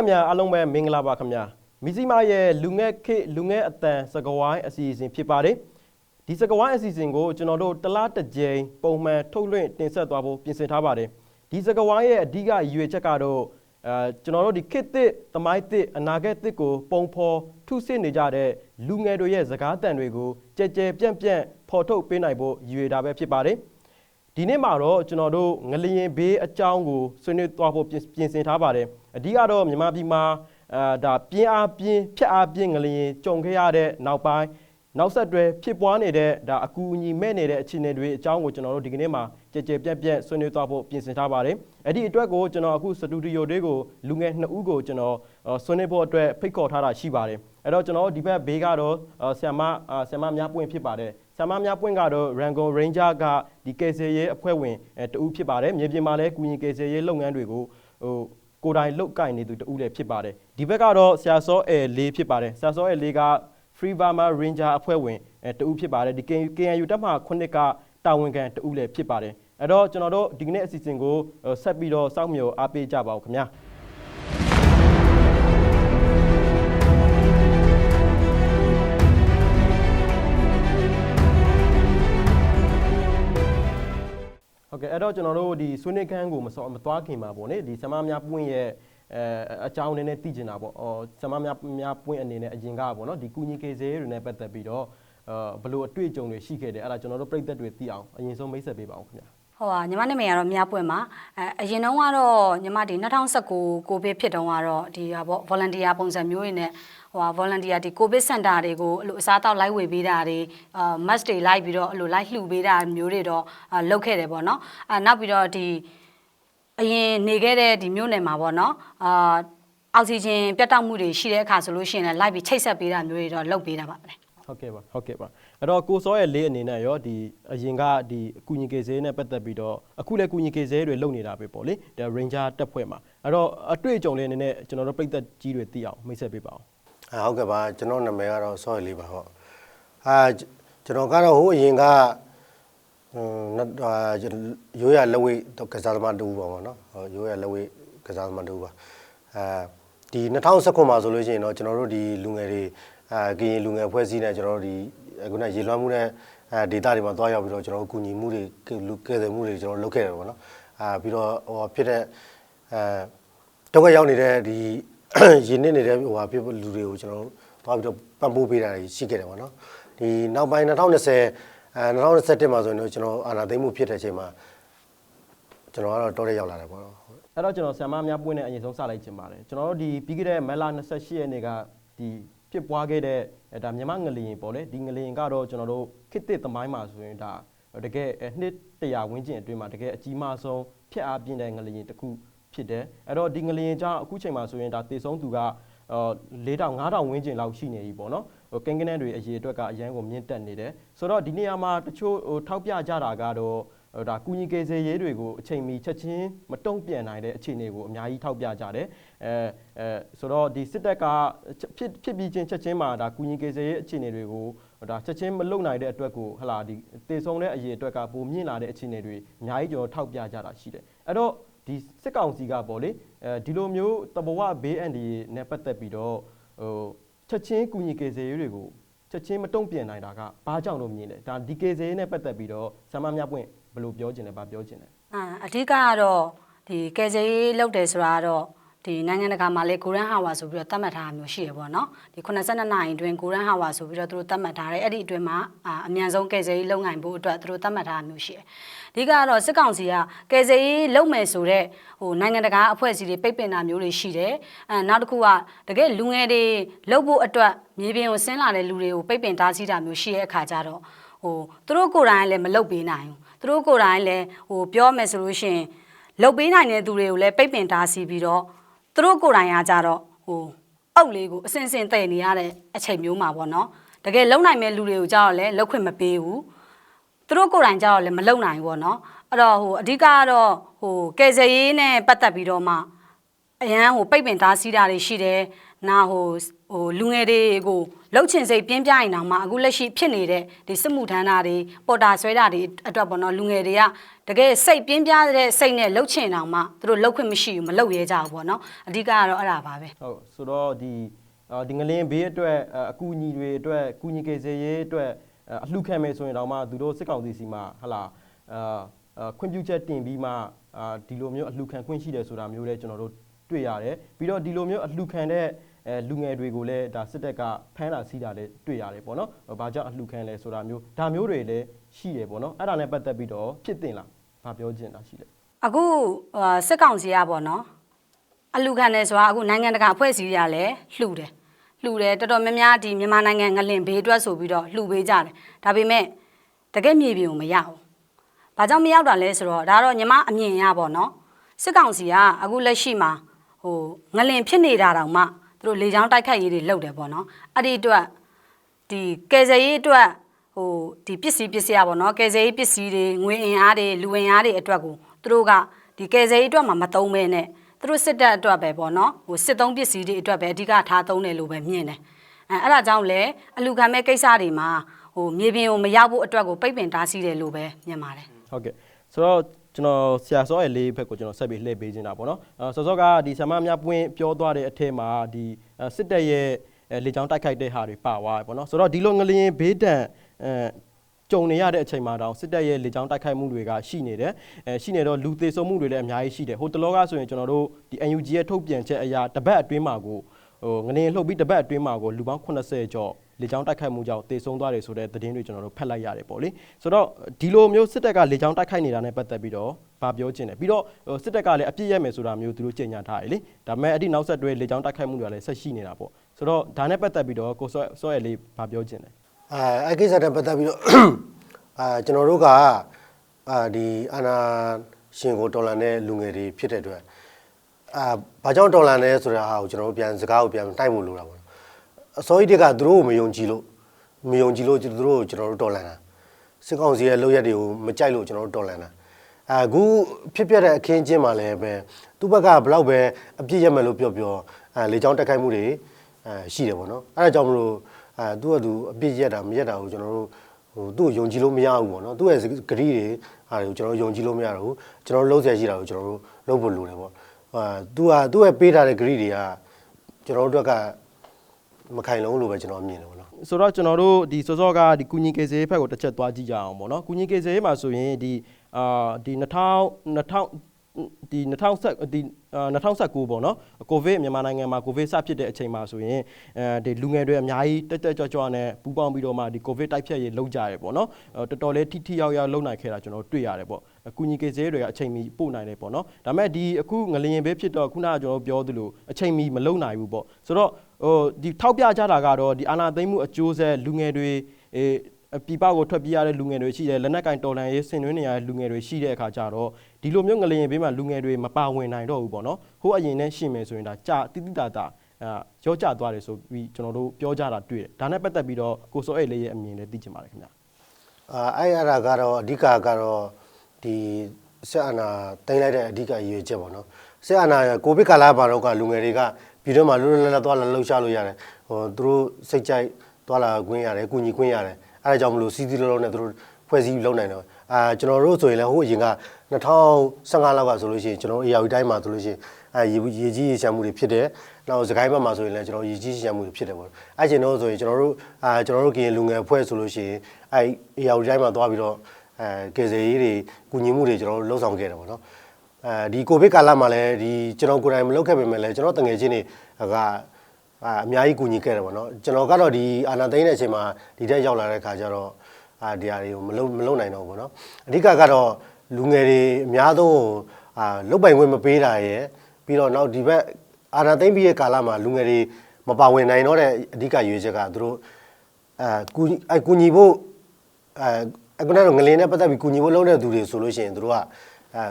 ရိသတ်များအားလုံးပဲမင်္ဂလာပါခင်ဗျာမီဇီမာရဲ့လူငယ်ခေတ်လူငယ်အတန်စကဝိုင်းအစီအစဉ်ဖြစ်ပါတယ်ဒီစကဝိုင်းအစီအစဉ်ကိုကျွန်တော်တို့တစ်လားတစ်ကြိမ်ပုံမှန်ထုတ်လွှင့်တင်ဆက်သွားဖို့ပြင်ဆင်ထားပါတယ်ဒီစကဝိုင်းရဲ့အဓိကရည်ရွယ်ချက်ကတော့အဲကျွန်တော်တို့ဒီခေတ်သစ်သမိုင်းသစ်အနာဂတ်သစ်ကိုပုံဖော်ထုစစ်နေကြတဲ့လူငယ်တွေရဲ့စကားသံတွေကိုကြဲကြဲပြန့်ပြန့်ဖော်ထုတ်ပေးနိုင်ဖို့ရည်ရွယ်တာပဲဖြစ်ပါတယ် ဒီနေ့မှာတော့ကျွန်တော်တို့ငလျင်ဘေးအကြောင်းကိုဆွေးနွေးသွားဖို့ပြင်ပြင်ဆင်ထားပါတယ်အဓိကတော့မြန်မာပြည်မှာအာဒါပြင်းအားပြင်းဖြတ်အားပြင်းငလျင်ကြုံခဲ့ရတဲ့နောက်ပိုင်းနောက်ဆက်တွဲဖြစ်ပွားနေတဲ့ဒါအကူအညီမဲ့နေတဲ့အခြေအနေတွေအကြောင်းကိုကျွန်တော်တို့ဒီကနေ့မှာကြည်ကြည်ပြန့်ပြန့်ဆွေးနွေးသွားဖို့ပြင်ဆင်ထားပါတယ်အဲ့ဒီအတွက်ကိုကျွန်တော်အခုစတူဒီယိုတွေကိုလူငယ်နှစ်ဦးကိုကျွန်တော်အာဆွေးနွေးဖို့အတွက်ဖိတ်ခေါ်ထားတာရှိပါတယ်အဲ့တော့ကျွန်တော်တို့ဒီဘက်ဘေးကတော့အာဆ iam မအာဆ iam မများပွင့်ဖြစ်ပါတယ် ဆာမများပွင့်ကတော့ Rangon Ranger ကဒီကေဆေရဲအဖွဲ့ဝင်အဲတဦးဖြစ်ပါတယ်မြေပြင်မှာလည်းကုရင်ကေဆေရဲလုပ်ငန်းတွေကိုဟိုကိုယ်တိုင်လုတ်ကင်နေသူတဦးလည်းဖြစ်ပါတယ်ဒီဘက်ကတော့ဆရာစောအဲလေးဖြစ်ပါတယ်ဆရာစောအဲလေးက Free Burma Ranger အဖွဲ့ဝင်အဲတဦးဖြစ်ပါတယ်ဒီ KNU တပ်မှ9ကတာဝန်ခံတဦးလည်းဖြစ်ပါတယ်အဲ့တော့ကျွန်တော်တို့ဒီကနေ့အစီအစဉ်ကိုဟိုဆက်ပြီးတော့စောင့်မျှော်အားပေးကြပါဦးခင်ဗျာ ဟုတ်ကဲ့အဲ့တော့ကျွန်တော်တို့ဒီဆွေးနွေးခန်းကိုမစောမသွားခင်ပါပေါ့လေဒီဆမများပွင့်ရဲ့အဲအကြောင်းနည်းနည်းသိချင်တာပေါ့အော်ဆမများများပွင့်အနေနဲ့အရင်ကပေါ့နော်ဒီကုညီကေစေတွေနဲ့ပတ်သက်ပြီးတော့အဲဘလို့အတွေ့အကြုံတွေရှိခဲ့တယ်အဲ့ဒါကျွန်တော်တို့ပြည်သက်တွေသိအောင်အရင်ဆုံးမိတ်ဆက်ပေးပါအောင်ခင်ဗျာဟိုဟာညီမနာမည်ကတော့မြပွင့်ပါအဲအရင်တုန်းကတော့ညီမဒီ2019ကိုဗစ်ဖြစ်တုန်းကတော့ဒီဟာပေါ့ volunteer ပုံစံမျိုးတွေနဲ့ ဟိုဟာ volunteer ဒီကိုဗစ်စင်တာတွေကိုအဲ့လိုအစားအသောက်လိုက်ဝေပေးတာတွေအာ mask တွေလိုက်ပြီးတော့အဲ့လိုလိုက်လှူပေးတာမျိုးတွေတော့အာလုပ်ခဲ့တယ်ပေါ့နော်အဲနောက်ပြီးတော့ဒီအရင်နေခဲ့တဲ့ဒီမြို့နယ်မှာပေါ့နော်အာအောက်ဆီဂျင်ပြတ်တောက်မှုတွေရှိတဲ့အခါဆိုလို့ရှိရင်လည်းလိုက်ပြီးချိတ်ဆက်ပေးတာမျိုးတွေတော့လုပ်ပေးတာပါပဲဟုတ်ကဲ့ပါဟုတ်ကဲ့ပါအဲ့တော့ကိုစောရဲ့လေးအနေနဲ့ရောဒီအရင်ကဒီအကူညီကေစေနဲ့ပတ်သက်ပြီးတော့အခုလည်းကူညီကေစေတွေလုပ်နေတာပဲပေါ့လေဒါ Ranger တပ်ဖွဲ့မှာအဲ့တော့အတွေ့အကြုံလေးအနေနဲ့ကျွန်တော်တို့ပြည်သက်ကြီးတွေသိအောင်မိတ်ဆက်ပေးပါအောင် အဲဟုတ်ကဲ့ပါကျွန်တော်နာမည်ကတော့စောရလေးပါဟုတ်အာကျွန်တော်ကတော့ဟိုအရင်ကဟွန်းနတ်အာရိုးရလက်ဝိတ်ကစားသမားတူပါပေါ့နော်ဟိုရိုးရလက်ဝိတ်ကစားသမားတူပါအဲဒီ2019မှာဆိုလို့ရှိရင်တော့ကျွန်တော်တို့ဒီလူငယ်တွေအာကရင်လူငယ်ဖွဲ့စည်းနေကျွန်တော်တို့ဒီခုနရေလွှမ်းမှုနဲ့အဲဒေတာတွေမှာတွားရောက်ပြီးတော့ကျွန်တော်တို့ကူညီမှုတွေလူကယ်ဆယ်မှုတွေကျွန်တော်လုပ်ခဲ့တယ်ပေါ့နော်အာပြီးတော့ဟိုဖြစ်တဲ့အဲတော့ကရောက်နေတဲ့ဒီ ရင်းနှီးနေတဲ့ဟိုဟာဖြစ်လူတွေကိုကျွန်တော်တို့သွားပြီးတော့ပံ့ပိုးပေးတာတွေရှိခဲ့တယ်ပေါ့နော်ဒီနောက်ပိုင်း2020အဲ2021မှာဆိုရင်တော့ကျွန်တော်အာနာသိမ့်မှုဖြစ်တဲ့အချိန်မှာကျွန်တော်ကတော့တောထဲရောက်လာတယ်ပေါ့နော်အဲ့တော့ကျွန်တော်ဆ iam များပွင့်တဲ့အရင်ဆုံးစလိုက်ချင်ပါတယ်ကျွန်တော်တို့ဒီပြီးခဲ့တဲ့မက်လာ28ရက်နေ့ကဒီဖြစ်ပွားခဲ့တဲ့အဲဒါမြန်မာငလျင်ပေါ့လေဒီငလျင်ကတော့ကျွန်တော်တို့ခေတ်သစ်သမိုင်းမှာဆိုရင်ဒါတကယ်အဲနှစ်တရာဝန်းကျင်အတွင်းမှာတကယ်အကြီးမားဆုံးဖြစ်အားပြင်းတဲ့ငလျင်တစ်ခု ဖြစ်တယ်အဲ့တော့ဒီငလျင်ကြောင့်အခုချိန်မှာဆိုရင်ဒါတေဆုံးသူကအော်4000 5000ဝန်းကျင်လောက်ရှိနေပြီပေါ့နော်ဟိုကိန်းကနန်းတွေအရေးအတွက်ကအရန်ကိုမြင့်တက်နေတယ်ဆိုတော့ဒီနေရာမှာတချို့ဟိုထောက်ပြကြတာကတော့ဟိုဒါကုညီကေစေရေးတွေကိုအချိန်မီချက်ချင်းမတုံ့ပြန်နိုင်တဲ့အခြေအနေကိုအများကြီးထောက်ပြကြတယ်အဲအဲဆိုတော့ဒီစစ်တပ်ကဖြစ်ဖြစ်ပြီးချင်းချက်ချင်းမှာဒါကုညီကေစေရေးအခြေအနေတွေကိုဒါချက်ချင်းမလုံနိုင်တဲ့အတွက်ကိုဟလာဒီတေဆုံးတဲ့အရေးအတွက်ကပိုမြင့်လာတဲ့အခြေအနေတွေအများကြီးကျွန်တော်ထောက်ပြကြတာရှိတယ်အဲ့တော့ ဒီစစ်ကောင်စီကပေါ့လေအဲဒီလိုမျိုးတဘဝဘေးအန္တရာယ်နဲ့ပတ်သက်ပြီးတော့ဟိုချက်ချင်းကုညီကေစေရေးတွေကိုချက်ချင်းမတုံ့ပြန်နိုင်တာကဘာကြောင့်လို့မြင်လဲဒါဒီကေစေရေးနဲ့ပတ်သက်ပြီးတော့ဆမ်မများပွင့်ဘယ်လိုပြောချင်လဲဘာပြောချင်လဲအာအဓိကကတော့ဒီကယ်ဆယ်ရေးလုပ်တယ်ဆိုတာကတော့ ဒီနိုင်ငံတကာမှာလေကိုရန်ဟာဝါဆိုပြီးတော့သတ်မှတ်ထားတာမျိုးရှိရပေါ့နော်ဒီ82နာရီအတွင်းကိုရန်ဟာဝါဆိုပြီးတော့သူတို့သတ်မှတ်ထားတယ်အဲ့ဒီအတွင်းမှာအာအမြန်ဆုံးကယ်ဆယ်ရေးလုပ်နိုင်ဖို့အတွက်သူတို့သတ်မှတ်ထားတာမျိုးရှိတယ်အဓိကကတော့စစ်ကောင်စီကကယ်ဆယ်ရေးလုပ်မယ်ဆိုတော့ဟိုနိုင်ငံတကာအဖွဲ့အစည်းတွေပိတ်ပင်တာမျိုးတွေရှိတယ်အဲနောက်တစ်ခုကတကယ်လူငယ်တွေလုပ်ဖို့အတွက်မြေပြင်ကိုဆင်းလာတဲ့လူတွေကိုပိတ်ပင်တားဆီးတာမျိုးရှိတဲ့အခါကျတော့ဟိုသူတို့ကိုယ်တိုင်လည်းမလုပ်ပေးနိုင်ဘူးသူတို့ကိုယ်တိုင်လည်းဟိုပြောမယ်ဆိုလို့ရှိရင်လုတ်ပေးနိုင်တဲ့သူတွေကိုလည်းပိတ်ပင်တားဆီးပြီးတော့ သူတို့ကိုယ်တိုင်ကကြတော့ဟိုအုပ်လေးကိုအစင်စင်တည်နေရတဲ့အချိန်မျိုးမှာပေါ့နော်တကယ်လုံနိုင်မဲ့လူတွေကိုကြတော့လည်းလောက်ခွင့်မပေးဘူးသူတို့ကိုယ်တိုင်ကြတော့လည်းမလုံနိုင်ဘူးပေါ့နော်အဲ့တော့ဟိုအဓိကကတော့ဟိုကယ်ဆယ်ရေးနဲ့ပတ်သက်ပြီးတော့မှအရန်ဟိုပိတ်ပင်တားဆီးတာတွေရှိတယ်နာဟို ဟိုလူငယ်တွေကိုလှုပ်ချင်စိတ်ပြင်းပြရင်တောင်မှအခုလက်ရှိဖြစ်နေတဲ့ဒီစစ်မှုထမ်းတာတွေပေါ်တာဆွဲတာတွေအတွက်ပေါ့နော်လူငယ်တွေကတကယ်စိတ်ပြင်းပြတဲ့စိတ်နဲ့လှုပ်ချင်တောင်မှသူတို့လှုပ်ခွင့်မရှိဘူးမလှုပ်ရဲကြဘူးပေါ့နော်အဓိကကတော့အဲ့ဒါပါပဲဟုတ်ဆိုတော့ဒီအာဒီငလင်းဘေးအတွက်အာအကူအညီတွေအတွက်ကူညီကေစေရေးအတွက်အာအလှခံမယ်ဆိုရင်တော့မှသူတို့စစ်ကောင်စီစီမှာဟလာအာအာခွင့်ပြုချက်တင်ပြီးမှအာဒီလိုမျိုးအလှခံခွင့်ရှိတယ်ဆိုတာမျိုးလည်းကျွန်တော်တို့တွေ့ရတယ်ပြီးတော့ဒီလိုမျိုးအလှခံတဲ့ အဲလူငယ်တွေကိုလည်းဒါစစ်တပ်ကဖမ်းတာစီးတာလည်းတွေ့ရတယ်ပေါ့နော်။ဘာကြောင့်အလှခံလဲဆိုတာမျိုးဒါမျိုးတွေလည်းရှိတယ်ပေါ့နော်။အဲ့ဒါနဲ့ပတ်သက်ပြီးတော့ဖြစ်တင်လား။ဘာပြောချင်တာရှိလဲ။အခုဟာစစ်ကောင်စီကပေါ့နော်အလူခံတယ်ဆိုတာအခုနိုင်ငံတကာအဖွဲ့အစည်းတွေကလည်းလှူတယ်လှူတယ်တော်တော်များများဒီမြန်မာနိုင်ငံငလင်ဘေးအတွက်ဆိုပြီးတော့လှူပေးကြတယ်ဒါပေမဲ့တကယ်မြေပြင်ကိုမရဘူးဘာကြောင့်မရောက်တာလဲဆိုတော့ဒါတော့ညီမအမြင်ရပေါ့နော်စစ်ကောင်စီကအခုလက်ရှိမှာဟိုငလင်ဖြစ်နေတာတောင်မှ သူတို့လေကြောင်းတိုက်ခိုက်ရေးတွေလုပ်တယ်ပေါ့နော်အဲ့ဒီအတွက်ဒီကယ်ဆယ်ရေးအတွက်ဟိုဒီပစ္စည်းပစ္စည်းอ่ะဗောနော်ကယ်ဆယ်ရေးပစ္စည်းတွေငွေအင်အားတွေလူအင်အားတွေအတွက်ကိုသူတို့ကဒီကယ်ဆယ်ရေးအတွက်မှမသုံးမဲနဲ့သူတို့စစ်တပ်အတွက်ပဲဗောနော်ဟိုစစ်သုံးပစ္စည်းတွေအတွက်ပဲအဓိကထားသုံးတယ်လို့ပဲမြင်တယ်အဲအဲ့ဒါကြောင့်လေအလူခံမဲ့ကိစ္စတွေမှာဟိုမြေပြင်ကိုမရောက်ဖို့အတွက်ကိုပိတ်ပင်တားဆီးတယ်လို့ပဲမြင်ပါတယ်ဟုတ်ကဲ့ ဆိုတော့ကျွန်တော်ဆရာစောရဲ့လေးဘက်ကိုကျွန်တော်ဆက်ပြီးလှည့်ပေးနေတာပေါ့နော်အဲစောစောကဒီဆရာမများပွင့်ပြောသွားတဲ့အထက်မှာဒီအဲစစ်တပ်ရဲ့အဲလေကြောင်းတိုက်ခိုက်တဲ့ဟာတွေပါသွားတယ်ပေါ့နော်ဆိုတော့ဒီလိုငလျင်ဘေးဒဏ်အဲကြုံနေရတဲ့အချိန်မှာတောင်စစ်တပ်ရဲ့လေကြောင်းတိုက်ခိုက်မှုတွေကရှိနေတယ်အဲရှိနေတော့လူသေးဆုံးမှုတွေလည်းအများကြီးရှိတယ်ဟိုတလောကဆိုရင်ကျွန်တော်တို့ဒီ UNG ရဲ့ထုတ်ပြန်ချက်အရာတစ်ပတ်အတွင်းမှာကိုဟိုငလျင်လှုပ်ပြီးတစ်ပတ်အတွင်းမှာကိုလူပေါင်း80ကျော် လေကြောင်းတိုက်ခိုက်မှုကြောင့်တေဆုံးသွားတယ်ဆိုတဲ့သတင်းတွေကျွန်တော်တို့ဖတ်လိုက်ရတယ်ပေါ့လေဆိုတော့ဒီလိုမျိုးစစ်တပ်ကလေကြောင်းတိုက်ခိုက်နေတာနဲ့ပတ်သက်ပြီးတော့ဗာပြောချင်တယ်ပြီးတော့ဟိုစစ်တပ်ကလည်းအပြစ်ရက်မယ်ဆိုတာမျိုးသူတို့ကြေညာထားတယ်လေဒါပေမဲ့အဲ့ဒီနောက်ဆက်တွဲလေကြောင်းတိုက်ခိုက်မှုတွေကလည်းဆက်ရှိနေတာပေါ့ဆိုတော့ဒါနဲ့ပတ်သက်ပြီးတော့ကိုစောစောရဲ့လေးဗာပြောချင်တယ်အဲအဲ့ကိစ္စနဲ့ပတ်သက်ပြီးတော့အာကျွန်တော်တို့ကအာဒီအာနာရှင်ကိုတော်လန်တဲ့လူငယ်တွေဖြစ်တဲ့အတွက်အာဘာကြောင့်တော်လန်လဲဆိုတာဟာကိုကျွန်တော်တို့ပြန်စကားကိုပြန်တိုက်ဖို့လိုတာပေါ့နော် အစိုးရတွေကသူတို့ကိုမယုံကြည်လို့မယုံကြည်လို့သူတို့ကိုကျွန်တော်တို့တော်လန်တာစစ်ကောင်စီရဲ့လုပ်ရက်တွေကိုမကြိုက်လို့ကျွန်တော်တို့တော်လန်တာအခုဖြစ်ပျက်တဲ့အခင်းချင်းမှာလည်းပဲသူ့ဘက်ကဘလောက်ပဲအပြစ်ရက်မယ်လို့ပြောပြောအဲလေချောင်းတက်ခိုက်မှုတွေအဲရှိတယ်ပေါ့နော်အဲဒါကြောင့်မလို့အဲသူ့ကသူအပြစ်ရက်တာမရက်တာကိုကျွန်တော်တို့ဟိုသူ့ကိုယုံကြည်လို့မရဘူးပေါ့နော်သူ့ရဲ့ဂရီတွေဟာတွေကိုကျွန်တော်တို့ယုံကြည်လို့မရတော့ဘူးကျွန်တော်တို့လုံးဆရာရှိတာကိုကျွန်တော်တို့လုပ်ဖို့လိုတယ်ပေါ့အာသူကသူ့ရဲ့ပေးထားတဲ့ဂရီတွေကကျွန်တော်တို့အတွက်က မခိုင်လုံးလို့ပဲကျွန်တော်မြင်တယ်ပေါ့နော်ဆိုတော့ကျွန်တော်တို့ဒီစောစောကဒီကုညီကေစေးဘက်ကိုတစ်ချက်သွားကြည့်ကြအောင်ပေါ့နော်ကုညီကေစေးမှာဆိုရင်ဒီအာဒီ2000 2000ဒီ2010ဒီအာ2019ပေါ့နော်ကိုဗစ်မြန်မာနိုင်ငံမှာကိုဗစ်စဖြစ်တဲ့အချိန်မှာဆိုရင်အဲဒီလူငယ်တွေအများကြီးတက်တက်ကြွကြွနဲ့ပူးပေါင်းပြီးတော့မှဒီကိုဗစ်တိုက်ဖျက်ရေးလုပ်ကြရဲပေါ့နော်အဲတော်တော်လေးထိထိရောက်ရောက်လုပ်နိုင်ခဲ့တာကျွန်တော်တွေ့ရတယ်ပေါ့အကူညီကေစေးတွေကအချိန်မီပို့နိုင်တယ်ပေါ့နော်ဒါပေမဲ့ဒီအခုငလျင်ပဲဖြစ်တော့ခုနကကျွန်တော်ပြောသလိုအချိန်မီမလုပ်နိုင်ဘူးပေါ့ဆိုတော့ ဟိုဒီထောက်ပြကြတာကတော့ဒီအာနာသိမ့်မှုအကျိုးဆက်လူငယ်တွေအေးပြပကိုထွက်ပြေးရတဲ့လူငယ်တွေရှိတယ်လက်နက်ကင်တော်လန်ရေးဆင်နွှဲနေရတဲ့လူငယ်တွေရှိတဲ့အခါကျတော့ဒီလိုမျိုးငလျင်ဘေးမှာလူငယ်တွေမပါဝင်နိုင်တော့ဘူးပေါ့နော်ဟိုအရင်နဲ့ရှင်းမယ်ဆိုရင်ဒါကြာတိတိတတာအာရောကြသွားတယ်ဆိုပြီးကျွန်တော်တို့ပြောကြတာတွေ့တယ်ဒါနဲ့ပတ်သက်ပြီးတော့ကိုစောအိတ်လေးရဲ့အမြင်လည်းသိချင်ပါတယ်ခင်ဗျာအာအဲ့အရာကတော့အဓိကကတော့ဒီဆက်အာနာတင်လိုက်တဲ့အဓိကအရေးချက်ပေါ့နော်ဆက်အာနာကိုဗစ်ကာလမှာတော့ကလူငယ်တွေက ပြည်တွင်းမှာလွတ်လွတ်လပ်လပ်သွားလာလှုပ်ရှားလို့ရတယ်ဟိုသူတို့စိတ်ကြိုက်သွားလာခွင့်ရတယ်ကုညီခွင့်ရတယ်အဲ့ဒါကြောင့်မလို့စီးစီးလုံးလုံးနဲ့သူတို့ဖွဲ့စည်းလုပ်နိုင်တော့အာကျွန်တော်တို့ဆိုရင်လည်းဟိုအရင်က2015လောက်ကဆိုလို့ရှိရင်ကျွန်တော်တို့ AR တိုင်းမှာဆိုလို့ရှိရင်အဲရေရေကြီးရေချမ်းမှုတွေဖြစ်တယ်နောက်စကိုင်းဘက်မှာဆိုရင်လည်းကျွန်တော်ရေကြီးရေချမ်းမှုတွေဖြစ်တယ်ပေါ့အဲ့ချိန်တော့ဆိုရင်ကျွန်တော်တို့အာကျွန်တော်တို့ကရင်လူငယ်အဖွဲ့ဆိုလို့ရှိရင်အဲ AR တိုင်းမှာသွားပြီးတော့အဲကေဇေရေးတွေကုညီမှုတွေကျွန်တော်တို့လှုပ်ဆောင်ခဲ့တယ်ပေါ့နော် အဲဒီကိုဗစ်ကာလမှာလည်းဒီကျွန်တော်ကိုယ်တိုင်မလုပ်ခဲ့ပေမဲ့လည်းကျွန်တော်တငယ်ချင်းတွေကအာအများကြီးကူညီခဲ့တယ်ပေါ့နော်ကျွန်တော်ကတော့ဒီအာနာသိန်းတဲ့အချိန်မှာဒီတက်ရောက်လာတဲ့ခါကျတော့အာဒီဟာတွေကိုမလုပ်မလုပ်နိုင်တော့ဘူးပေါ့နော်အဓိကကတော့လူငယ်တွေအများဆုံးအာလုတ်ပိုင်ခွင့်မပေးတာရယ်ပြီးတော့နောက်ဒီဘက်အာနာသိန်းပြီးရဲ့ကာလမှာလူငယ်တွေမပါဝင်နိုင်တော့တဲ့အဓိကရွေးချက်ကသူတို့အာကူအကူညီဖို့အဲအခုနကတော့ငလင်းနဲ့ပတ်သက်ပြီးကူညီဖို့လုပ်တဲ့သူတွေဆိုလို့ရှိရင်သူတို့ကအဲ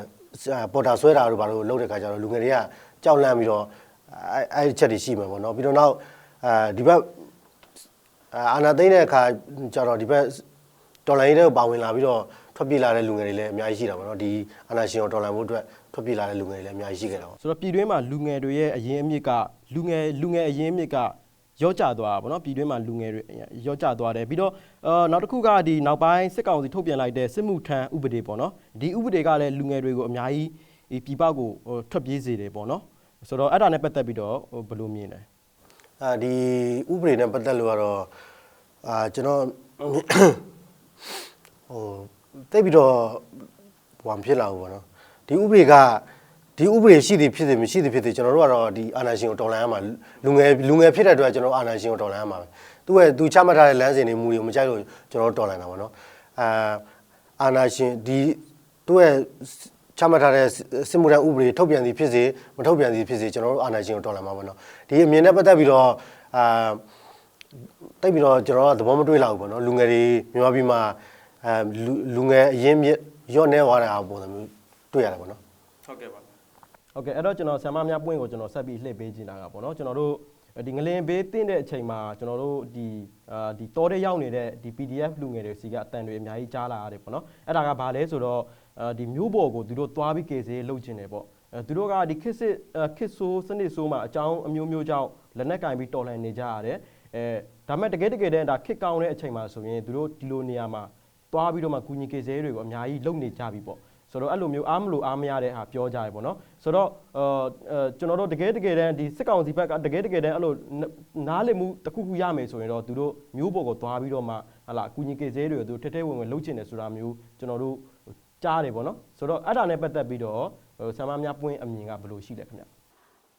ပေါ်တာဆွဲတာတို့ဘာလို့လုပ်တဲ့ခါကျတော့လူငယ်တွေကကြောက်လန့်ပြီးတော့အဲအဲ့ချက်တွေရှိမှာပေါ့နော်ပြီးတော့နောက်အဲဒီဘက်အာနာသိန်းတဲ့အခါကျတော့ဒီဘက်တော်လိုင်းတွေပါဝင်လာပြီးတော့ထွက်ပြေးလာတဲ့လူငယ်တွေလည်းအများကြီးရှိတာပေါ့နော်ဒီအာနာရှင်ကိုတော်လိုင်းဖို့အတွက်ထွက်ပြေးလာတဲ့လူငယ်တွေလည်းအများကြီးရှိခဲ့တာပေါ့ဆိုတော့ပြည်တွင်းမှာလူငယ်တွေရဲ့အရင်အမြစ်ကလူငယ်လူငယ်အရင်အမြစ်က ရော့ကျသွားတာပေါ့နော်ပြည်တွင်းမှာလူငယ်တွေရော့ကျသွားတယ်ပြီးတော့အာနောက်တစ်ခုကဒီနောက်ပိုင်းစစ်ကောင်စီထုတ်ပြန်လိုက်တဲ့စစ်မှုထမ်းဥပဒေပေါ့နော်ဒီဥပဒေကလည်းလူငယ်တွေကိုအများကြီးဒီပြည်ပကိုဟိုထွက်ပြေးစေတယ်ပေါ့နော်ဆိုတော့အဲ့ဒါနဲ့ပတ်သက်ပြီးတော့ဟိုဘယ်လိုမြင်လဲအာဒီဥပဒေနဲ့ပတ်သက်လို့ကတော့အာကျွန်တော်ဟိုတိတ်ပြီးတော့ဟွာမဖြစ်လာဘူးပေါ့နော်ဒီဥပဒေက ဒီဥပဒေရှိသည်ဖြစ်သည်မရှိသည်ဖြစ်သည်ကျွန်တော်တို့ကတော့ဒီအာဏာရှင်ကိုတော်လှန်ရမှာလူငယ်လူငယ်ဖြစ်တဲ့အတွက်ကျွန်တော်အာဏာရှင်ကိုတော်လှန်ရမှာပဲသူ့ရဲ့သူချမှတ်ထားတဲ့လမ်းစဉ်တွေမူတွေကိုမကြိုက်လို့ကျွန်တော်တို့တော်လှန်တာပေါ့နော်အာအာဏာရှင်ဒီသူ့ရဲ့ချမှတ်ထားတဲ့စစ်မှုထမ်းဥပဒေထုတ်ပြန်သည်ဖြစ်စေမထုတ်ပြန်သည်ဖြစ်စေကျွန်တော်တို့အာဏာရှင်ကိုတော်လှန်မှာပေါ့နော်ဒီအမြင်နဲ့ပတ်သက်ပြီးတော့အာတိတ်ပြီးတော့ကျွန်တော်ကသဘောမတွေ့လောက်ဘူးပေါ့နော်လူငယ်တွေမြန်မာပြည်မှာအဲလူလူငယ်အရင်မြစ်ရော့နေသွားတာပုံစံမျိုးတွေ့ရတယ်ပေါ့နော်ဟုတ်ကဲ့ပါ ဟုတ်ကဲ့အဲ့တော့ကျွန်တော်ဆမ်မများပွင့်ကိုကျွန်တော်ဆက်ပြီးလှည့်ပေးချင်တာကပေါ့နော်ကျွန်တော်တို့ဒီငလင်ဘေးတင်းတဲ့အချိန်မှာကျွန်တော်တို့ဒီအာဒီတောထဲရောက်နေတဲ့ဒီ PDF လူငယ်တွေစီကအတန်တွေအများကြီးကြားလာရတယ်ပေါ့နော်အဲ့ဒါကဘာလဲဆိုတော့အာဒီမျိုးပေါ်ကိုသူတို့သွားပြီးကေစေးလုပ်ချင်တယ်ပေါ့အဲသူတို့ကဒီခစ်စစ်အာခစ်ဆိုးစနစ်ဆိုးမှာအကြောင်းအမျိုးမျိုးကြောင့်လက်နက်ကင်ပြီးတော်လှန်နေကြရတယ်အဲဒါမဲ့တကယ်တကယ်တည်းဒါခစ်ကောင်းတဲ့အချိန်မှာဆိုရင်သူတို့ဒီလိုနေရာမှာသွားပြီးတော့မှကုညီကေစေးတွေကိုအများကြီးလုပ်နေကြပြီပေါ့ ဆိုတော့အဲ့လိုမျိုးအားမလို့အားမရတဲ့ဟာပြောကြရပေါ့နော်ဆိုတော့အာအဲကျွန်တော်တို့တကယ်တကယ်တမ်းဒီစစ်ကောင်စီဘက်ကတကယ်တကယ်တမ်းအဲ့လိုနားလည်မှုတစ်ခုခုရမယ်ဆိုရင်တော့သူတို့မျိုးပေါ်ကိုသွားပြီးတော့မှဟာလာကုညီကေစေးတွေကိုသူထဲထဲဝင်ဝင်လုပ်ချင်တယ်ဆိုတာမျိုးကျွန်တော်တို့ကြားတယ်ပေါ့နော်ဆိုတော့အဲ့ဒါနဲ့ပတ်သက်ပြီးတော့ဟိုဆမ်မများပွင့်အမြင်ကဘယ်လိုရှိလဲခင်ဗျ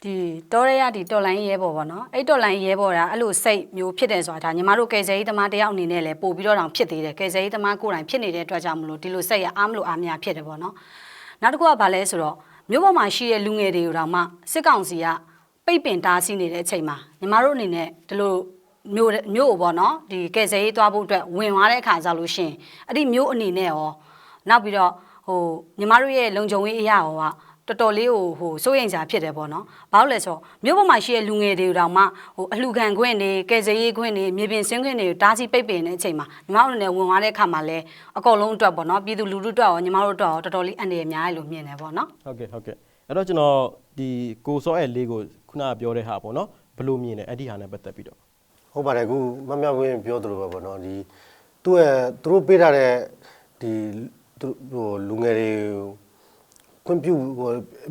ဒီတော်ရရဒီတော်လိုင်းရဲဘော်ပေါ့နော်အဲ့တော်လိုင်းရဲဘော်ကအဲ့လိုစိတ်မျိုးဖြစ်တယ်ဆိုတာဒါညီမတို့ကယ်ဆယ်ရေးသမားတယောက်အနေနဲ့လည်းပို့ပြီးတော့တောင်ဖြစ်သေးတယ်ကယ်ဆယ်ရေးသမားကိုယ်တိုင်ဖြစ်နေတဲ့အတွက်ကြောင့်မလို့ဒီလိုစိတ်ရအားမလို့အားမရဖြစ်တယ်ပေါ့နော်နောက်တစ်ခုကဘာလဲဆိုတော့မြို့ပေါ်မှာရှိတဲ့လူငယ်တွေကိုတောင်မှစစ်ကောင်စီကပိတ်ပင်တားဆီးနေတဲ့အချိန်မှာညီမတို့အနေနဲ့ဒီလိုမြို့မြို့ပေါ့နော်ဒီကယ်ဆယ်ရေးသွားဖို့အတွက်ဝင်သွားတဲ့အခါကျလို့ရှိရင်အဲ့ဒီမြို့အနေနဲ့ရောနောက်ပြီးတော့ဟိုညီမတို့ရဲ့လုံခြုံရေးအရာရောက တော်တော်လေးဟိုဟိုစိုးရိမ်စာဖြစ်တယ်ပေါ့နော်။ဘာလို့လဲဆိုတော့မြို့ပေါ်မှာရှိတဲ့လူငယ်တွေတောင်မှဟိုအလှခံခွင့်တွေကယ်ဆယ်ရေးခွင့်တွေမြေပြင်ဆင်းခွင့်တွေကိုတားဆီးပိတ်ပင်တဲ့အချိန်မှာညီမတို့လည်းဝင်သွားတဲ့အခါမှာလည်းအကုန်လုံးအတွက်ပေါ့နော်ပြည်သူလူထုအတွက်ရောညီမတို့အတွက်ရောတော်တော်လေးအန္တရာယ်များတယ်လို့မြင်တယ်ပေါ့နော်ဟုတ်ကဲ့ဟုတ်ကဲ့အဲ့တော့ကျွန်တော်ဒီကိုစောရဲ့လေးကိုခုနကပြောတဲ့ဟာပေါ့နော်ဘယ်လိုမြင်လဲအဲ့ဒီဟာနဲ့ပတ်သက်ပြီးတော့ဟုတ်ပါတယ်အခုမမြောက်ဝင်းပြောသလိုပဲပေါ့နော်ဒီသူ့ရဲ့သူတို့ပေးထားတဲ့ဒီသူဟိုလူငယ်တွေ ခွင့်ပြုဟို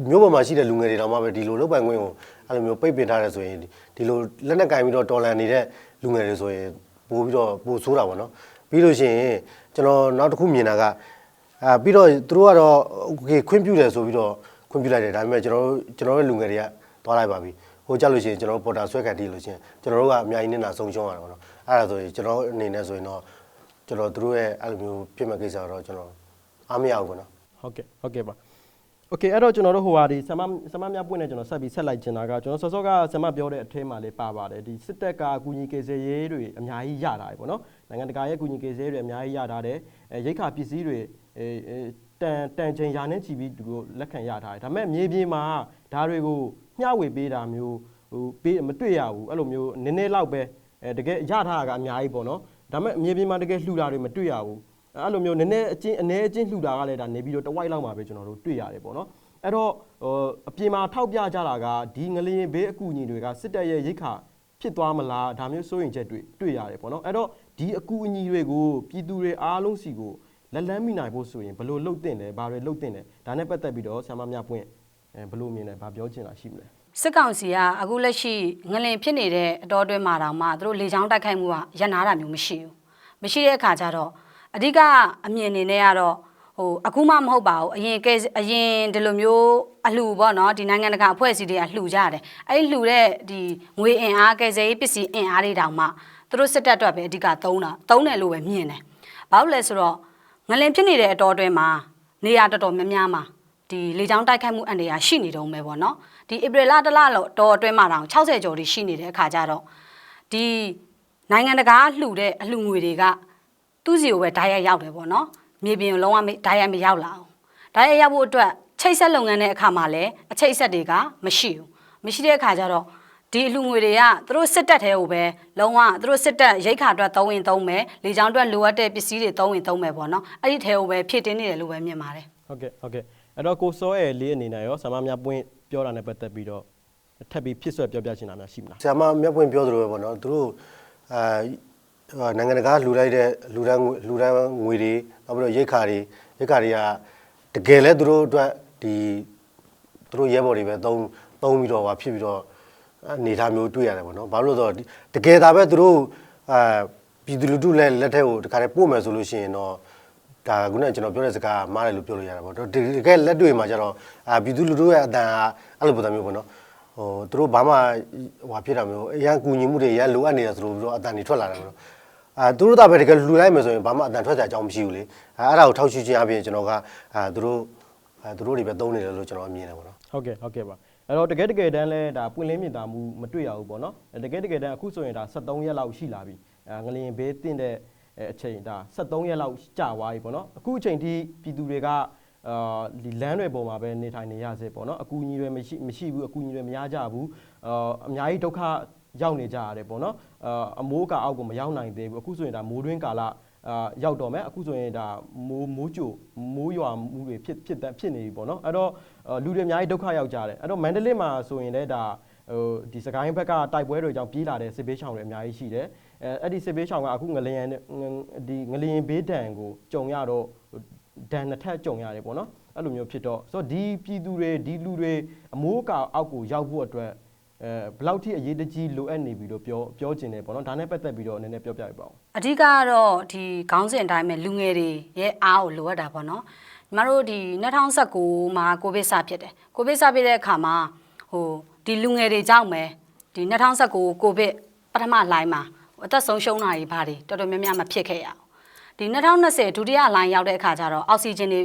မျိုးပေါ်မှာရှိတဲ့လူငယ်တွေတောင်မှပဲဒီလိုလုပ်ပိုင်ခွင့်ကိုအဲ့လိုမျိုးပိတ်ပင်ထားတယ်ဆိုရင်ဒီလိုလက်နက်ကင်ပြီးတော့တော်လန်နေတဲ့လူငယ်တွေဆိုရင်ပို့ပြီးတော့ပို့ဆိုးတာပေါ့နော်ပြီးလို့ရှိရင်ကျွန်တော်နောက်တစ်ခုမြင်တာကအာပြီးတော့သူတို့ကတော့โอเคခွင့်ပြုတယ်ဆိုပြီးတော့ခွင့်ပြုလိုက်တယ်ဒါပေမဲ့ကျွန်တော်တို့ကျွန်တော်တို့လူငယ်တွေကသွားလိုက်ပါပြီဟိုကြလို့ရှိရင်ကျွန်တော်တို့ပေါ်တာဆွဲခံတည်လို့ရှိရင်ကျွန်တော်တို့ကအများကြီးနစ်နာဆုံးရှုံးရတာပေါ့နော်အဲ့ဒါဆိုရင်ကျွန်တော်အနေနဲ့ဆိုရင်တော့ကျွန်တော်တို့ရဲ့အဲ့လိုမျိုးပြစ်မဲ့ကိစ္စတော့ကျွန်တော်အားမရဘူးပေါ့နော် ဟုတ်ကဲ့ဟုတ်ကဲ့ပါ โอเคအဲ့တော့ကျွန်တော်တို့ဟိုဟာဒီဆမဆမများပွင့်နေကျွန်တော်ဆက်ပြီးဆက်လိုက်ချင်တာကကျွန်တော်စောစောကဆမပြောတဲ့အထဲမှာလေးပါပါတယ်ဒီစစ်တပ်ကအကူအညီကေစရေးတွေအများကြီးရတာတယ်ပေါ့နော်နိုင်ငံတကာရဲ့အကူအညီကေစရေးတွေအများကြီးရတာတယ်အဲရိတ်ခါပစ္စည်းတွေအဲတန်တန်ချိန်ရာနဲ့ချီပြီးသူတို့လက်ခံရထားတယ်ဒါပေမဲ့မြေပြင်မှာဒါတွေကိုမျှဝေပေးတာမျိုးဟိုပေးမတွေ့ရဘူးအဲ့လိုမျိုးနည်းနည်းလောက်ပဲအဲတကယ်ရထားတာကအများကြီးပေါ့နော်ဒါပေမဲ့မြေပြင်မှာတကယ်လှူတာတွေမတွေ့ရဘူး အဲ့လိုမျိုးနည်းနည်းအချင်းအ ਨੇ အချင်းလှူတာကလည်းဒါနေပြီးတော့တဝိုက်လောက်မှာပဲကျွန်တော်တို့တွေ့ရတယ်ပေါ့နော်အဲ့တော့ဟိုအပြင်မှာထောက်ပြကြတာကဒီငလျင်ဘေးအကူအညီတွေကစစ်တပ်ရဲ့ရိတ်ခါဖြစ်သွားမလားဒါမျိုးစိုးရင်ချက်တွေ့တွေ့ရတယ်ပေါ့နော်အဲ့တော့ဒီအကူအညီတွေကိုပြည်သူတွေအားလုံးစီကိုလက်လန်းမိနိုင်ဖို့ဆိုရင်ဘယ်လိုလုပ်တင်လဲဘာတွေလုပ်တင်လဲဒါနဲ့ပတ်သက်ပြီးတော့ဆ iam မများပွင့်အဲဘယ်လိုမြင်လဲဘာပြောချင်တာရှိမလဲစစ်ကောင်စီကအခုလက်ရှိငလင်ဖြစ်နေတဲ့အတော်အတွင်းမှာတောင်မှသူတို့လေချောင်းတိုက်ခိုက်မှုကရပ်နာတာမျိုးမရှိဘူးမရှိတဲ့အခါကျတော့ အဓိကအမြင်အနေနဲ့ကတော့ဟိုအခုမှမဟုတ်ပါဘူးအရင်ကဲအရင်ဒီလိုမျိုးအလှပေါ့နော်ဒီနိုင်ငံတကာအဖွဲ့အစည်းတွေကလှူကြတယ်အဲ့ဒီလှူတဲ့ဒီငွေအင်အားကဲစရေးပစ္စည်းအင်အားတွေတောင်မှသူတို့စစ်တပ်အတွက်ပဲအဓိကသုံးတာသုံးတယ်လို့ပဲမြင်တယ်ဘာလို့လဲဆိုတော့ငလင်ဖြစ်နေတဲ့အတော်အတွင်းမှာနေရာတော်တော်များများမှာဒီလေကြောင်းတိုက်ခိုက်မှုအန္တရာယ်ရှိနေတုံးပဲပေါ့နော်ဒီဧပြီလတစ်လလောက်တော့အတွင်းမှာတောင်60ကျော်တိရှိနေတဲ့အခါကျတော့ဒီနိုင်ငံတကာလှူတဲ့အလှူငွေတွေက သူ့စီကိုပဲဓာတ်ရိုက်ရောက်တယ်ပေါ့နော်မြေပြင်ကိုလုံးဝမဓာတ်ရိုက်မရောက်လာအောင်ဓာတ်ရိုက်ရောက်ဖို့အတွက်ချိတ်ဆက်လုပ်ငန်းတဲ့အခါမှာလည်းအချိတ်ဆက်တွေကမရှိဘူးမရှိတဲ့အခါကျတော့ဒီအလှူငွေတွေကသူတို့စစ်တပ်ထဲကိုပဲလုံးဝသူတို့စစ်တပ်ရိတ်ခါအတွက်သုံးရင်သုံးမယ်လေကြောင်းအတွက်လိုအပ်တဲ့ပစ္စည်းတွေသုံးရင်သုံးမယ်ပေါ့နော်အဲ့ဒီထဲကိုပဲဖြည့်တင်းနေတယ်လို့ပဲမြင်ပါတယ်ဟုတ်ကဲ့ဟုတ်ကဲ့အဲ့တော့ကိုစောရဲ့လေးအနေနဲ့ရောဆ iam မများပွင့်ပြောတာနဲ့ပတ်သက်ပြီးတော့ထပ်ပြီးဖြစ်ဆွဲပြောပြချင်တာများရှိမလားဆရာမမြတ်ပွင့်ပြောသလိုပဲပေါ့နော်သူတို့အာ နိုင်ငံတကာလှူလိုက်တဲ့လှူဒန်းငွေလှူဒန်းငွေတွေနောက်ပြီးတော့ရိတ်ခါတွေရိတ်ခါတွေကတကယ်လဲသူတို့အတွက်ဒီသူတို့ရဲဘော်တွေပဲသုံးသုံးပြီးတော့ဟာဖြစ်ပြီးတော့အနေထားမျိုးတွေ့ရတယ်ပေါ့နော်ဘာလို့လဲဆိုတော့ဒီတကယ်ဒါပဲသူတို့အာပြည်သူလူထုလည်းလက်ထက်ကိုတခါတည်းပို့မယ်ဆိုလို့ရှိရင်တော့ဒါကခုနကကျွန်တော်ပြောတဲ့စကားမားတယ်လို့ပြောလို့ရတယ်ပေါ့တော့တကယ်လက်တွေ့မှာကျတော့အာပြည်သူလူထုရဲ့အတန်ကအဲ့လိုပုံစံမျိုးပေါ့နော်ဟိုသူတို့ဘာမှဟိုဖြစ်တာမျိုးအရန်ကူညီမှုတွေရန်လိုအပ်နေတာဆိုလို့ပြီးတော့အတန်တွေထွက်လာတယ်ပေါ့နော် အာသူတို့သားပဲတကယ်လှူလိုက်မယ်ဆိုရင်ဘာမှအတန်ထွက်ကြအကြောင်းမရှိဘူးလေအဲအဲ့ဒါကိုထောက်ရှုခြင်းအပြင်ကျွန်တော်ကအာသူတို့အဲသူတို့တွေပဲသုံးနေတယ်လို့ကျွန်တော်အမြင်တယ်ပေါ့နော်ဟုတ်ကဲ့ဟုတ်ကဲ့ပါအဲ့တော့တကယ်တကယ်တမ်းလဲဒါပွင့်လင်းမြင်သာမှုမတွေ့ရဘူးပေါ့နော်တကယ်တကယ်တမ်းအခုဆိုရင်ဒါ73ရက်လောက်ရှိလာပြီအဲငလျင်ဘေးတင့်တဲ့အချိန်ဒါ73ရက်လောက်ကြာသွားပြီပေါ့နော်အခုအချိန်ထိပြည်သူတွေကအာဒီလမ်းတွေပေါ်မှာပဲနေထိုင်နေရစေပေါ့နော်အကူအညီတွေမရှိမရှိဘူးအကူအညီတွေမရကြဘူးအာအများကြီးဒုက္ခ ရောက်နေကြရတယ်ပေါ့နော်အာအမိုးအကာအောက်ကိုမရောက်နိုင်သေးဘူးအခုဆိုရင်ဒါမိုးတွင်းကာလအာရောက်တော့မယ်အခုဆိုရင်ဒါမိုးမိုးကြိုမိုးရွာမှုတွေဖြစ်ဖြစ်တဲ့ဖြစ်နေပြီပေါ့နော်အဲ့တော့အာလူတွေအများကြီးဒုက္ခရောက်ကြတယ်အဲ့တော့မန္တလေးမှာဆိုရင်လည်းဒါဟိုဒီစကိုင်းဘက်ကတိုက်ပွဲတွေကြောင့်ပြေးလာတဲ့စစ်ဘေးရှောင်တွေအများကြီးရှိတယ်အဲအဲ့ဒီစစ်ဘေးရှောင်ကအခုငလျင်ဒီငလျင်ဘေးဒဏ်ကိုကြုံရတော့ဒဏ်နှစ်ထပ်ကြုံရတယ်ပေါ့နော်အဲ့လိုမျိုးဖြစ်တော့ဆိုတော့ဒီပြည်သူတွေဒီလူတွေအမိုးအကာအောက်ကိုရောက်ဖို့အတွက် အဲဘယ်လောက်ထိအရေးတကြီးလိုအပ်နေပြီလို့ပြောပြောချင်တယ်ပေါ့နော်ဒါနဲ့ပတ်သက်ပြီးတော့နည်းနည်းပြောပြပြပါဦးအဓိကကတော့ဒီခေါင်းစဉ်အတိုင်းပဲလူငယ်တွေရဲ့အားကိုလိုအပ်တာပေါ့နော်ညီမတို့ဒီ2019မှာကိုဗစ်စဖြစ်တယ်ကိုဗစ်စဖြစ်တဲ့အခါမှာဟိုဒီလူငယ်တွေကြောင့်ပဲဒီ2019ကိုဗစ်ပထမလိုင်းမှာအသက်ဆုံးရှုံးတာတွေဘာတွေတော်တော်များများမဖြစ်ခဲ့ရအောင်ဒီ2020ဒုတိယလိုင်းရောက်တဲ့အခါကျတော့အောက်ဆီဂျင်တွေ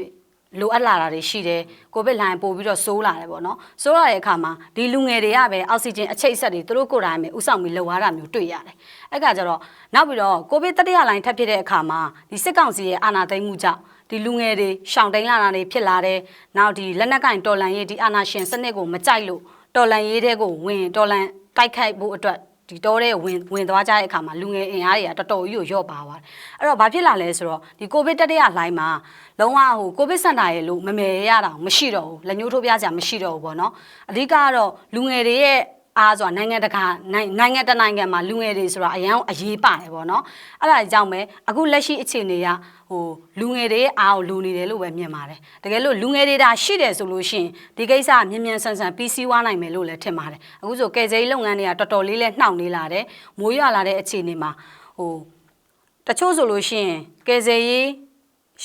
လိုအပ်လာတာတွေရှိတယ်ကိုဗစ်လိုင်းပို့ပြီးတော့ဆိုးလာတယ်ပေါ့နော်ဆိုးလာတဲ့အခါမှာဒီလူငယ်တွေကပဲအောက်ဆီဂျင်အချိတ်အဆက်တွေသူတို့ကိုယ်တိုင်ပဲဥဆောင်ပြီးလှုပ်ရတာမျိုးတွေ့ရတယ်အဲ့ကကြတော့နောက်ပြီးတော့ကိုဗစ်တတိယလိုင်းထပ်ဖြစ်တဲ့အခါမှာဒီစစ်ကောင်စီရဲ့အာဏာသိမ်းမှုကြောင့်ဒီလူငယ်တွေရှောင်တိန်လာတာတွေဖြစ်လာတယ်နောက်ဒီလက်နက်ကင်တော်လန်ရေးဒီအာဏာရှင်စနစ်ကိုမကြိုက်လို့တော်လန်ရေးတဲ့ကိုဝင်တော်လန်တိုက်ခိုက်ဖို့အတွက် ဒီတော့တဲ့ဝင်ဝင်သွားကြတဲ့အခါမှာလူငယ်အင်အားတွေကတော်တော်ကြီးကိုရော့ပါသွားတယ်။အဲ့တော့ဘာဖြစ်လာလဲဆိုတော့ဒီကိုဗစ်တတိယလိုင်းမှာလုံးဝဟိုကိုဗစ်စင်တာရဲ့လို့မမယ်ရတာမရှိတော့ဘူးလက်ညှိုးထိုးပြကြမရှိတော့ဘူးပေါ့နော်။အဓိကကတော့လူငယ်တွေရဲ့ အားဆိုတာနိုင်ငံတကာနိုင်နိုင်ငံတနိုင်ငံမှာလူငယ်တွေဆိုတာအရန်အရေးပါတယ်ပေါ့နော်။အဲ့ဒါကြောင့်ပဲအခုလက်ရှိအခြေအနေကဟိုလူငယ်တွေရဲ့အားကိုလူနေတယ်လို့ပဲမြင်ပါတယ်။တကယ်လို့လူငယ်တွေဒါရှိတယ်ဆိုလို့ရှိရင်ဒီကိစ္စကမြင်မြန်ဆန်ဆန်ပြီးစီးွားနိုင်မယ်လို့လည်းထင်ပါတယ်။အခုဆိုကယ်ဆယ်ရေးလုပ်ငန်းတွေကတော်တော်လေးလဲနှောင့်နေလာတယ်။မိုးရွာလာတဲ့အခြေအနေမှာဟိုတချို့ဆိုလို့ရှိရင်ကယ်ဆယ်ရေး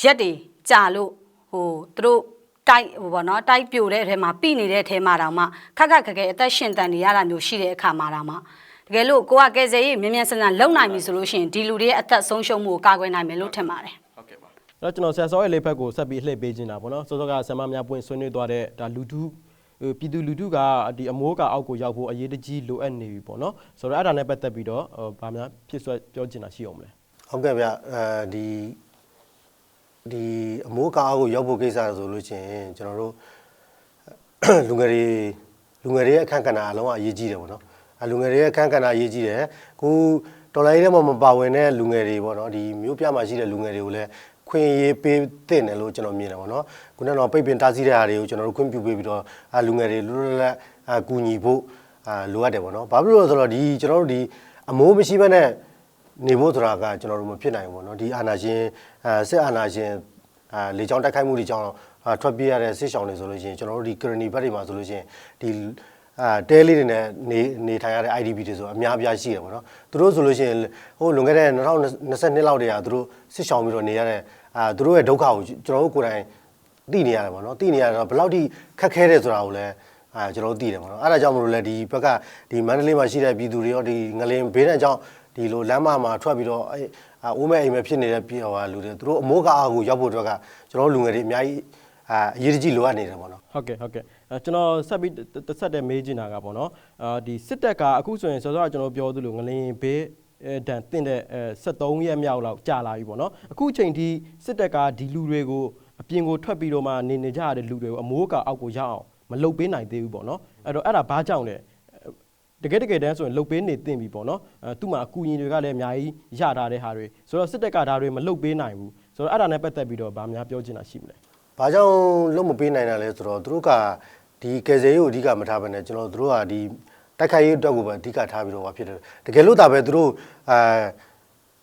ရက်တွေကြာလို့ဟိုသူတို့ တိုက်ဟိုပေါ့နော်တိုက်ပြိုတဲ့အထဲမှာပြိနေတဲ့အထဲမှာတောင်မှခက်ခက်ခက်ခဲအသက်ရှင်တန်နေရတာမျိုးရှိတဲ့အခါမှာတောင်မှတကယ်လို့ကိုကကယ်ဆယ်ရေးမြင်မြန်ဆန်ဆန်လုံနိုင်ပြီဆိုလို့ရှိရင်ဒီလူတွေရဲ့အသက်ဆုံးရှုံးမှုကိုကာကွယ်နိုင်မယ်လို့ထင်ပါတယ်အဲ့တော့ကျွန်တော်ဆရာစောရဲ့လေးဖက်ကိုဆက်ပြီးလှည့်ပေးခြင်းတာပေါ့နော်စောစောကဆရာမများပွင့်ဆွေးနွေးသွားတဲ့ဒါလူထုဟိုပြည်သူလူထုကဒီအမိုးကအောက်ကိုရောက်ဖို့အရေးတကြီးလိုအပ်နေပြီပေါ့နော်ဆိုတော့အဲ့ဒါနဲ့ပတ်သက်ပြီးတော့ဟိုဗာများဖြစ်ဆွဲပြောချင်တာရှိအောင်မလဲဟုတ်ကဲ့ဗျအဲဒီ ဒီအမိုးကားကိုရောက်ဖို့ကိစ္စဆိုလို့ချင်းကျွန်တော်တို့လူငယ်တွေလူငယ်တွေရဲ့အခန့်ကဏ္ဍအလုံးဝအရေးကြီးတယ်ပေါ့နော်အဲလူငယ်တွေရဲ့အခန့်ကဏ္ဍအရေးကြီးတယ်ကိုတော်လိုင်းထဲမှာမပါဝင်တဲ့လူငယ်တွေပေါ့နော်ဒီမျိုးပြမှာရှိတဲ့လူငယ်တွေကိုလည်းခွင့်ရေးပေးတဲ့တယ်လို့ကျွန်တော်မြင်တယ်ပေါ့နော်ခုနကတော့ပိတ်ပင်တားဆီးတဲ့ဟာတွေကိုကျွန်တော်တို့ခွင့်ပြုပေးပြီးတော့အဲလူငယ်တွေလွတ်လွတ်လပ်လပ်အကူညီဖို့အာလိုအပ်တယ်ပေါ့နော်ဘာဖြစ်လို့လဲဆိုတော့ဒီကျွန်တော်တို့ဒီအမိုးမရှိဘဲနဲ့ နေဖို့ဆိုတာကကျွန်တော်တို့မဖြစ်နိုင်ဘူးပေါ့နော်ဒီအာနာရှင်အဲစစ်အာနာရှင်အဲလေကြောင်းတိုက်ခိုက်မှုတွေကြောင့်အာထွက်ပြေးရတဲ့စစ်ဆောင်တွေဆိုလို့ရှိရင်ကျွန်တော်တို့ဒီကရဏီဘက်တွေမှာဆိုလို့ရှိရင်ဒီအာတဲလေးတွေနဲ့နေနေထိုင်ရတဲ့ IDP တွေဆိုအများအပြားရှိတယ်ပေါ့နော်သူတို့ဆိုလို့ရှိရင်ဟိုလွန်ခဲ့တဲ့2022လောက်တည်းကသူတို့စစ်ဆောင်ပြီးတော့နေရတဲ့အာသူတို့ရဲ့ဒုက္ခကိုကျွန်တော်တို့ကိုယ်တိုင်သိနေရတယ်ပေါ့နော်သိနေရတော့ဘယ်လောက်ထိခက်ခဲတယ်ဆိုတာကိုလည်းအာကျွန်တော်တို့သိတယ်ပေါ့နော်အဲ့ဒါကြောင့်မလို့လဲဒီဘက်ကဒီမန္တလေးမှာရှိတဲ့ပြည်သူတွေရောဒီငလင်ဘေးတဲ့အကြောင်း ဒီလိုလမ်းမမှာထွက်ပြီးတော့အဲအိုးမဲ့အိမ်မဲ့ဖြစ်နေတဲ့ပြည်ဟောလူတွေသူတို့အမိုးကအားကိုရောက်ဖို့အတွက်ကကျွန်တော်တို့လူငယ်တွေအများကြီးအာအရေးတကြီးလိုအပ်နေတယ်ပေါ့နော်ဟုတ်ကဲ့ဟုတ်ကဲ့အဲကျွန်တော်ဆက်ပြီးတစ်ဆက်တဲ့မေးချင်တာကပေါ့နော်အာဒီစစ်တပ်ကအခုဆိုရင်စောစောကကျွန်တော်ပြောသလိုငလင်ဘေးအဲဒန်တင်တဲ့အဲ73ရက်မြောက်လောက်ကြာလာပြီပေါ့နော်အခုချိန်ထိစစ်တပ်ကဒီလူတွေကိုအပြင်ကိုထွက်ပြီးတော့မှနေနေကြရတဲ့လူတွေကိုအမိုးအကာအောက်ကိုရောက်အောင်မလုတ်ပေးနိုင်သေးဘူးပေါ့နော်အဲ့တော့အဲ့ဒါဘာကြောင့်လဲ တကယ်တကယ်တမ်းဆိုရင်လုတ်ပေးနေတင်ပြီပေါ့နော်အဲသူ့မှာအကူအညီတွေကလည်းအများကြီးရထားတဲ့ဟာတွေဆိုတော့စစ်တပ်ကဒါတွေမလုတ်ပေးနိုင်ဘူးဆိုတော့အဲ့ဒါနဲ့ပတ်သက်ပြီးတော့ဗာများပြောချင်တာရှိမလဲ။ဘာကြောင့်လုံးမပေးနိုင်တာလဲဆိုတော့သူတို့ကဒဒီကယ်ဆယ်ရေးကိုအဓိကမထားဘဲနဲ့ကျွန်တော်တို့ကဒီတိုက်ခိုက်ရေးအတွက်ကိုပဲအဓိကထားပြီးတော့ဟောဖြစ်တယ်တကယ်လို့ဒါပဲသူတို့အဲ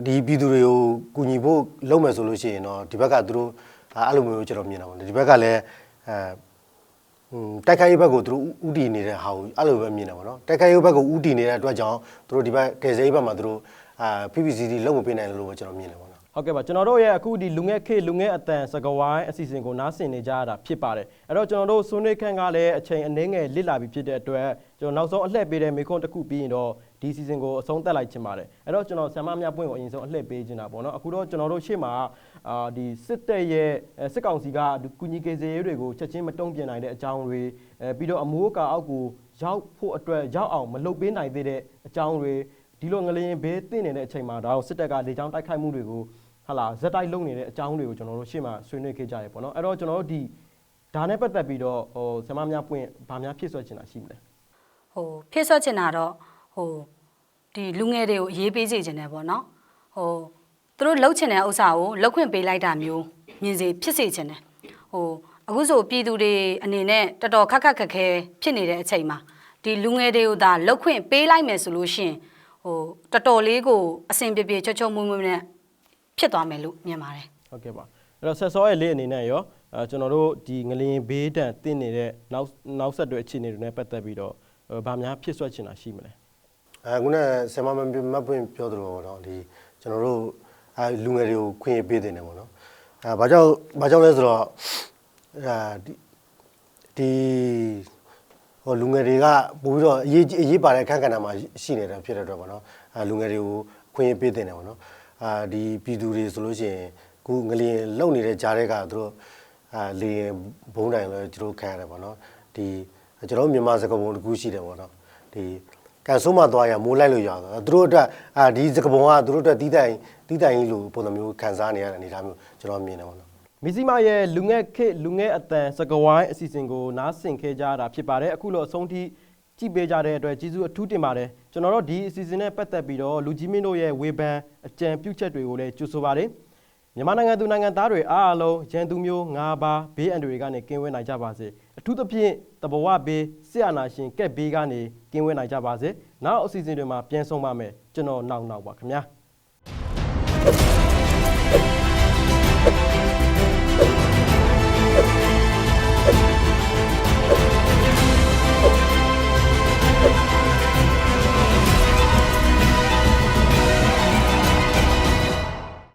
ဒီပြည်သူတွေကိုကူညီဖို့လုပ်မယ်ဆိုလို့ရှိရင်တော့ဒီဘက်ကသူတို့အဲ့လိုမျိုးကျွန်တော်မြင်တာပေါ့ဒီဘက်ကလည်းအဲ อืมတိုက်ခိုက်ရေးဘက်ကိုသူတို့ဥတီနေတဲ့ဟာကိုအဲ့လိုပဲမြင်တာပေါ့နော်တိုက်ခိုက်ရေးဘက်ကိုဥတီနေတဲ့အတွက်ကြောင့်သူတို့ဒီဘက်ကယ်ဆယ်ရေးဘက်မှာသူတို့အာ PPCD လုံးမပေးနိုင်လို့ပဲကျွန်တော်မြင်တယ်ပေါ့နော်ဟုတ်ကဲ့ပါကျွန်တော်တို့ရဲ့အခုဒီလူငယ်ခေတ်လူငယ်အတန်စကဝိုင်းအစီအစဉ်ကိုနားဆင်နေကြရတာဖြစ်ပါတယ်အဲ့တော့ကျွန်တော်တို့ဆွေးနွေးခန်းကလည်းအချိန်အနည်းငယ်လစ်လာပြီဖြစ်တဲ့အတွက်ကျွန်တော်နောက်ဆုံးအလှည့်ပေးတဲ့မေခွန်းတစ်ခုပြီးရင်တော့ ဒီစီစဉ်ကိုအဆုံးသတ်လိုက်ချင်ပါတယ်အဲ့တော့ကျွန်တော်ဆ iam မများပွင့်ကိုအရင်ဆုံးအလှည့်ပေးချင်တာပေါ့နော်အခုတော့ကျွန်တော်တို့ရှေ့မှာအာဒီစစ်တပ်ရဲ့အဲစစ်ကောင်စီကဒီကုညီကေစေရေးတွေကိုချက်ချင်းမတုံ့ပြန်နိုင်တဲ့အကြောင်းတွေအဲပြီးတော့အမိုးအကာအောက်ကိုရောက်ဖို့အတွက်ရောက်အောင်မလုပ်ပေးနိုင်သေးတဲ့အကြောင်းတွေဒီလိုငလျင်ဘေးတင့်နေတဲ့အချိန်မှာဒါတော့စစ်တပ်ကလေကြောင်းတိုက်ခိုက်မှုတွေကိုဟာလာဇက်တိုက်လုံနေတဲ့အကြောင်းတွေကိုကျွန်တော်တို့ရှေ့မှာဆွေးနွေးခဲ့ကြရပေါ့နော်အဲ့တော့ကျွန်တော်တို့ဒီဒါနဲ့ပတ်သက်ပြီးတော့ဟိုဆရာမများပွင့်ဗာများဖြစ်ဆွဲချင်တာရှိမလဲဟိုဖြစ်ဆွတ်ချင်တာတော့ ဟိုဒီလူငယ်တွေကိုအရေးပေးစေချင်တယ်ပေါ့နော်ဟိုသူတို့လှုပ်ချင်တဲ့ဥစ္စာကိုလှုပ်ခွင့်ပေးလိုက်တာမျိုးမြင်စေဖြစ်စေချင်တယ်ဟိုအခုဆိုပြည်သူတွေအနေနဲ့တော်တော်ခက်ခက်ခက်ခဲဖြစ်နေတဲ့အချိန်မှာဒီလူငယ်တွေကိုသာလှုပ်ခွင့်ပေးလိုက်မယ်ဆိုလို့ရှိရင်ဟိုတော်တော်လေးကိုအဆင်ပြေပြေချွတ်ချွတ်မွေ့မွေ့နဲ့ဖြစ်သွားမယ်လို့မြင်ပါတယ်ဟုတ်ကဲ့ပါအဲ့တော့ဆက်စောရဲ့လေးအနေနဲ့ရောအဲကျွန်တော်တို့ဒီငလျင်ဘေးတန်တင့်နေတဲ့နောက်နောက်ဆက်တွဲအခြေအနေတွေနဲ့ပတ်သက်ပြီးတော့ဟိုဗာများဖြစ်ဆွဲချင်တာရှိမလဲ အခုနကဆင်မမမပွင့်ပြောသလိုပေါ့နော်ဒီကျွန်တော်တို့အဲလူငယ်တွေကိုခွင့်ရပေးတင်တယ်ပေါ့နော်အဲဘာကြောင့်ဘာကြောင့်လဲဆိုတော့အဲဒီဒီဟိုလူငယ်တွေကပို့ပြီးတော့အရေးကြီးအရေးပါတဲ့အခန်းကဏ္ဍမှာရှိနေတာဖြစ်တဲ့အတွက်ပေါ့နော်အဲလူငယ်တွေကိုခွင့်ရပေးတင်တယ်ပေါ့နော်အာဒီပြည်သူတွေဆိုလို့ရှိရင်ခုငလျင်လုံနေတဲ့ကြားတွေကသူတို့အာလေရင်ဘုံတိုင်လည်းသူတို့ခံရတယ်ပေါ့နော်ဒီကျွန်တော်တို့မြန်မာစကားပုံတစ်ခုရှိတယ်ပေါ့နော်ဒီ ကန်ဆိုးမသွားရမိုးလိုက်လို့ရတော့သူတို့အတွက်အာဒီစကပုံကသူတို့အတွက်တီးတိုင်တီးတိုင်ကြီးလိုပုံစံမျိုးခံစားနေရတဲ့အနေအထားမျိုးကျွန်တော်မြင်တယ်ပေါ့နော်မီစီမာရဲ့လူငယ်ခေတ်လူငယ်အတန်စကဝိုင်းအစီအစဉ်ကိုနားဆင်ခဲ့ကြတာဖြစ်ပါတယ်အခုလိုအဆုံးထိကြည့်ပေးကြတဲ့အတွက်ကျေးဇူးအထူးတင်ပါတယ်ကျွန်တော်တို့ဒီအစီအစဉ်နဲ့ပတ်သက်ပြီးတော့လူကြီးမင်းတို့ရဲ့ဝေဖန်အကြံပြုချက်တွေကိုလည်းကြိုဆိုပါတယ်မြန်မာနိုင်ငံသူနိုင်ငံသားတွေအားအလုံးရန်သူမျိုး၅ပါးဘေးအန္တရာယ်ကနေကင်းဝေးနိုင်ကြပါစေအထူးသဖြင့်တ ဘဝဘေးဆရာနာရှင်ကက်ဘေးကနေကင်းဝေးနိုင်ကြပါစေနောက်အစီအစဉ်တွေမှာပြန်ဆောင်ပါမယ်ကျွန်တော်နောက်နောက်ပါခင်ဗျာ